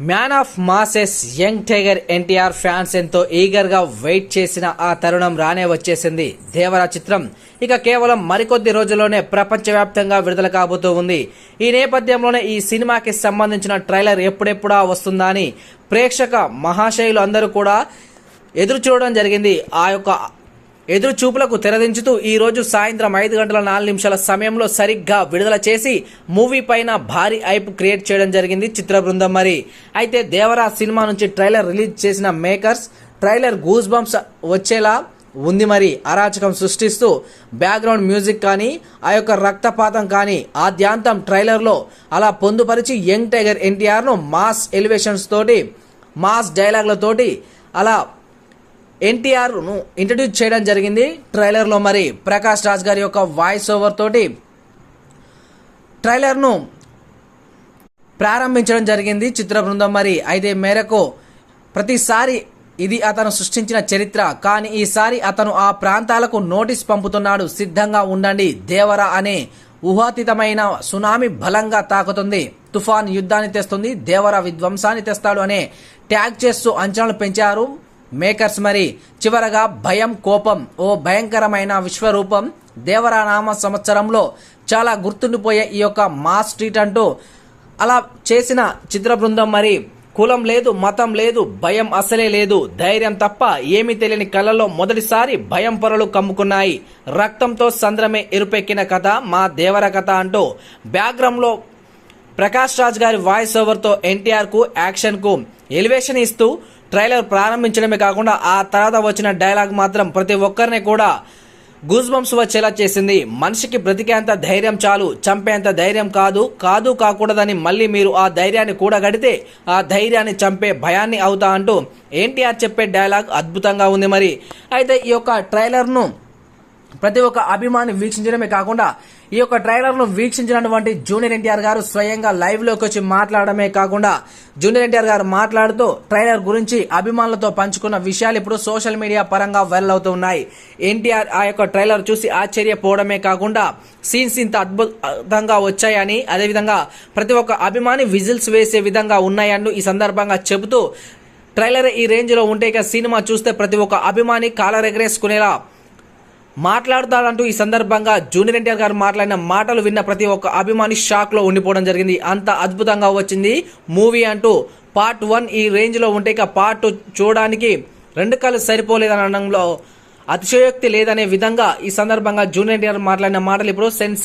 Man of masses young tiger NTR fans ఎంతో ఈగర్గా wait చేసిన ఆ తరుణం రానే వచ్చేసింది. దేవరా చిత్రం. ఇక కేవలం మరికొద్ది రోజుల్లోనే ప్రపంచవ్యాప్తంగా విడుదల కాబోతూ ఉంది. ఈ నేపథ్యంలోనే ఈ సినిమాకి సంబంధించిన ట్రైలర్ ఎప్పుడెప్పుడా వస్తుందా అని ప్రేక్షక మహాశయులు అందరూ కూడా ఎదురు చూడడం జరిగింది. ఆ యొక్క ఎదురు చూపులకు తెరదించుతూ ఈ రోజు సాయంత్రం ఐదు గంటల నాలుగు నిమిషాల సమయంలో సరిగ్గా విడుదల చేసి మూవీ పైన భారీ ఐపు క్రియేట్ చేయడం జరిగింది చిత్ర బృందం మరి. అయితే దేవరా సినిమా నుంచి ట్రైలర్ రిలీజ్ చేసిన మేకర్స్ ట్రైలర్ గూస్ బంప్స్ వచ్చేలా ఉంది మరి. అరాచకం సృష్టిస్తూ బ్యాక్గ్రౌండ్ మ్యూజిక్ కానీ ఆ యొక్క రక్తపాతం కానీ ఆద్యాంతం ట్రైలర్లో అలా పొందుపరిచి యంగ్ టైగర్ ఎన్టీఆర్ను మాస్ ఎలివేషన్స్ తోటి మాస్ డైలాగ్లతోటి అలా ఎన్టీఆర్ను ఇంట్రడ్యూస్ చేయడం జరిగింది. ట్రైలర్లో మరి ప్రకాష్ రాజ్ గారి యొక్క వాయిస్ ఓవర్ తోటి ట్రైలర్ను ప్రారంభించడం జరిగింది. చిత్ర బృందం మరి అయితే మేరకు ప్రతిసారి ఇది అతను సృష్టించిన చరిత్ర. కానీ ఈసారి అతను ఆ ప్రాంతాలకు నోటీస్ పంపుతున్నాడు. సిద్ధంగా ఉండండి. దేవర అనే ఊహాతీతమైన సునామీ బలంగా తాకుతుంది. తుఫాన్ యుద్ధాన్ని తెస్తుంది. దేవర విధ్వంసాన్ని తెస్తాడు అనే ట్యాగ్ చేస్తూ అంచనాలు పెంచారు. మేకర్స్ మరి చివరగా భయం కోపం ఓ భయంకరమైన విశ్వరూపం దేవరానామ సంవత్సరంలో చాలా గుర్తుండిపోయే ఈ యొక్క మాస్ స్ట్రీట్ అంటూ అలా చేసిన చిత్ర బృందం మరి కులం లేదు మతం లేదు భయం అసలే లేదు ధైర్యం తప్ప ఏమీ తెలియని కళ్ళలో మొదటిసారి భయం పొరలు కమ్ముకున్నాయి. రక్తంతో సంద్రమే ఎరుపెక్కిన కథ మా దేవర కథ అంటూ బ్యాక్గ్రౌండ్లో ప్రకాష్ రాజ్ గారి వాయిస్ ఓవర్తో ఎన్టీఆర్కు యాక్షన్కు ఎలివేషన్ ఇస్తూ ట్రైలర్ ప్రారంభించడమే కాకుండా ఆ తర్వాత వచ్చిన డైలాగ్ మాత్రం ప్రతి ఒక్కరిని కూడా గూస్ బంప్స్ వచ్చేలా చేసింది. మనిషికి బ్రతికేంత ధైర్యం చాలు చంపేంత ధైర్యం కాదు కాదు కాకూడదని మళ్ళీ మీరు ఆ ధైర్యాన్ని కూడగడితే ఆ ధైర్యాన్ని చంపే భయాన్ని అవుతా అంటూ ఎన్టీఆర్ చెప్పే డైలాగ్ అద్భుతంగా ఉంది మరి. అయితే ఈ యొక్క ట్రైలర్ను ప్రతి ఒక్క అభిమాని వీక్షించడమే కాకుండా ఈ యొక్క ట్రైలర్ను వీక్షించినటువంటి జూనియర్ ఎన్టీఆర్ గారు స్వయంగా లైవ్లోకి వచ్చి మాట్లాడమే కాకుండా జూనియర్ ఎన్టీఆర్ గారు మాట్లాడుతూ ట్రైలర్ గురించి అభిమానులతో పంచుకున్న విషయాలు ఇప్పుడు సోషల్ మీడియా పరంగా వైరల్ అవుతూ ఉన్నాయి. ఎన్టీఆర్ ఆ యొక్క ట్రైలర్ చూసి ఆశ్చర్యపోవడమే కాకుండా సీన్స్ ఇంత అద్భుతంగా వచ్చాయని అదేవిధంగా ప్రతి ఒక్క అభిమాని విజిల్స్ వేసే విధంగా ఉన్నాయని ఈ సందర్భంగా చెబుతూ ట్రైలర్ ఈ రేంజ్లో ఉంటే ఇక సినిమా చూస్తే ప్రతి ఒక్క అభిమాని కాలర్ ఎగరేసుకునేలా మాట్లాడతాడంటూ ఈ సందర్భంగా జూనియర్ ఎన్టీఆర్ గారు మాట్లాడిన మాటలు విన్న ప్రతి ఒక్క అభిమాని షాక్లో ఉండిపోవడం జరిగింది. అంత అద్భుతంగా వచ్చింది మూవీ అంటూ పార్ట్ వన్ ఈ రేంజ్లో ఉంటే ఇక పార్ట్ టూ చూడడానికి రెండు కళ్ళు సరిపోలేదనడంలో అతిశయోక్తి లేదనే విధంగా ఈ సందర్భంగా జూనియర్ ఎన్టీఆర్ మాట్లాడిన మాటలు ఇప్పుడు సెన్స్